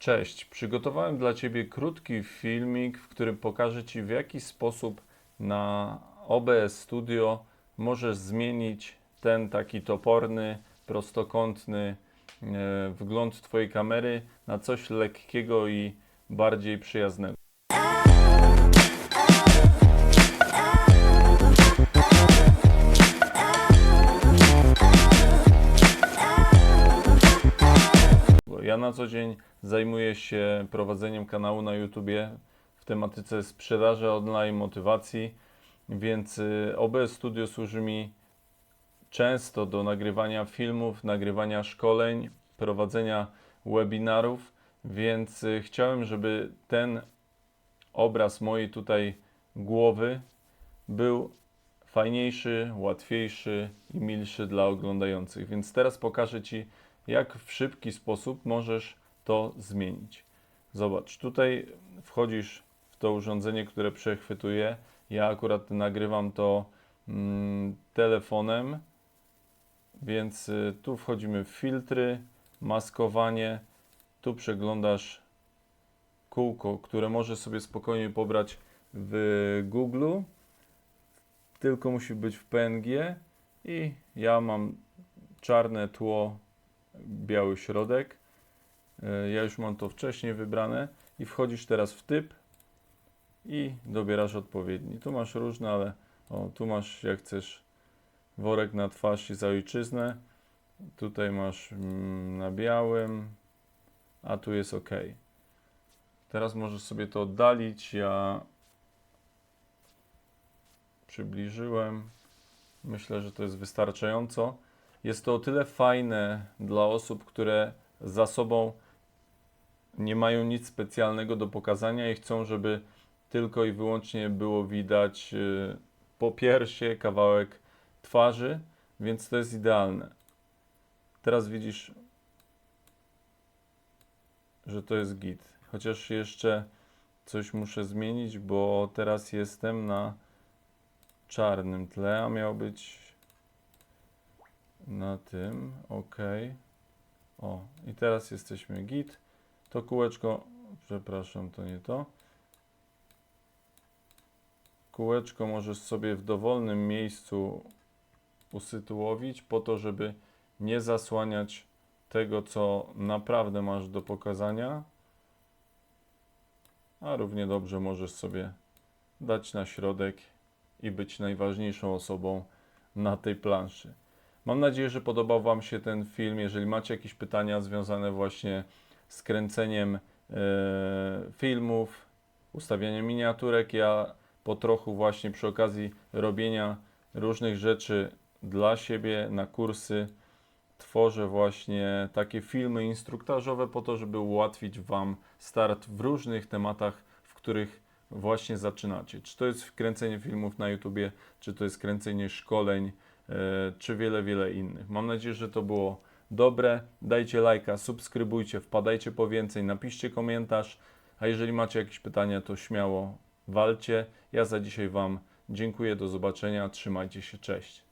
Cześć, przygotowałem dla Ciebie krótki filmik, w którym pokażę Ci w jaki sposób na OBS Studio możesz zmienić ten taki toporny, prostokątny e, wygląd Twojej kamery na coś lekkiego i bardziej przyjaznego. Ja na co dzień zajmuję się prowadzeniem kanału na YouTubie w tematyce sprzedaży online, motywacji, więc y, OBS Studio służy mi często do nagrywania filmów, nagrywania szkoleń, prowadzenia webinarów, więc y, chciałem, żeby ten obraz mojej tutaj głowy był fajniejszy, łatwiejszy i milszy dla oglądających. Więc teraz pokażę Ci, jak w szybki sposób możesz to zmienić. Zobacz, tutaj wchodzisz w to urządzenie, które przechwytuje. Ja akurat nagrywam to mm, telefonem, więc y, tu wchodzimy w filtry, maskowanie. Tu przeglądasz kółko, które możesz sobie spokojnie pobrać w Google, tylko musi być w PNG i ja mam czarne tło, biały środek. E, Ja już mam to wcześniej wybrane i wchodzisz teraz w typ i dobierasz odpowiedni. Tu masz różne, ale o, tu masz jak chcesz worek na twarz i za ojczyznę. Tutaj masz mm, na białym, a tu jest OK. Teraz możesz sobie to oddalić. Ja przybliżyłem. Myślę, że to jest wystarczająco. Jest to o tyle fajne dla osób, które za sobą nie mają nic specjalnego do pokazania i chcą, żeby tylko i wyłącznie było widać y, po piersie kawałek twarzy, więc to jest idealne. Teraz widzisz, że to jest git. Chociaż jeszcze coś muszę zmienić, bo teraz jestem na czarnym tle, a miał być na tym, ok. O, i teraz jesteśmy git. To kółeczko, przepraszam, to nie to. Kółeczko możesz sobie w dowolnym miejscu usytuowić po to, żeby nie zasłaniać tego, co naprawdę masz do pokazania. A równie dobrze możesz sobie dać na środek i być najważniejszą osobą na tej planszy. Mam nadzieję, że podobał Wam się ten film. Jeżeli macie jakieś pytania związane właśnie z kręceniem e, filmów, ustawianiem miniaturek, ja po trochu właśnie przy okazji robienia różnych rzeczy dla siebie na kursy tworzę właśnie takie filmy instruktażowe po to, żeby ułatwić Wam start w różnych tematach, w których właśnie zaczynacie. Czy to jest kręcenie filmów na YouTubie, czy to jest kręcenie szkoleń, czy wiele, wiele innych. Mam nadzieję, że to było dobre. Dajcie lajka, subskrybujcie, wpadajcie po więcej, napiszcie komentarz, a jeżeli macie jakieś pytania, to śmiało walcie. Ja za dzisiaj Wam dziękuję, do zobaczenia, trzymajcie się, cześć.